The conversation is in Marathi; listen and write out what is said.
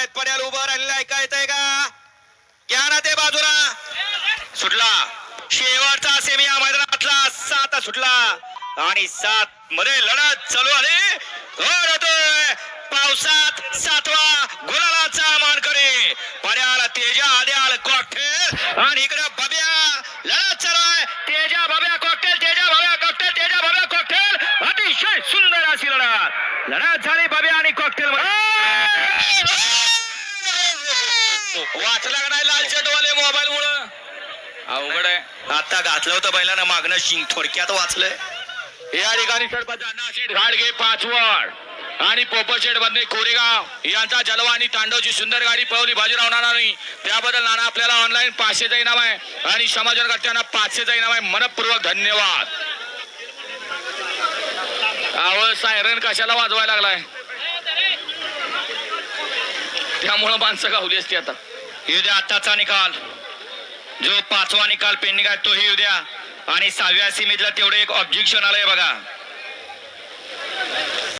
आहेत. पड्याल उभं राहिलेलं ऐका येतंय का? घ्या ना ते बाजूला. सुटला. शेवटचा सेमी या मैदानातला. सात सुटला. आणि सात मध्ये लढत चालू आली घोड पावसात सातवा गुलालाचा मानकरी. पड्याल तेजा आद्याल कॉकटेल आणि इकडे बब्या. लढत चालू आहे. Teja Babya cocktail Teja Babya cocktail Teja Babya cocktail अतिशय सुंदर अशी लढत. लढत झाली बब्या आणि कॉकटेल वाचला का नाही लालचटवाले मोबाईल मुळे अवघड आहे. आता घातलं होतं बैलानं मागणं शिंग थोडक्यात वाचलंय. या ठिकाणी सरपंच घाडगे पाचवड आणि पोपशेठ बदने कोरेगाव यांचा जलवा आणि तांडवची सुंदर गाडी पळवली. बाजीराव नाही. त्याबद्दल नाना आपल्याला ऑनलाईन पाचशेचा इनाम आहे. आणि समाजकर्त्यांना पाचशेचा इनाम आहे. मनपूर्वक धन्यवाद. आवळ सायरन कशाला वाजवायला लागलाय? त्यामुळं माणसं गावली असती आता. येऊ द्या आताचा निकाल. जो पाचवा निकाल पेंडिंग आहे तोही येऊ द्या आणि सहाव्या सीमेतला तेवढं एक ऑब्जेक्शन आलंय बघा.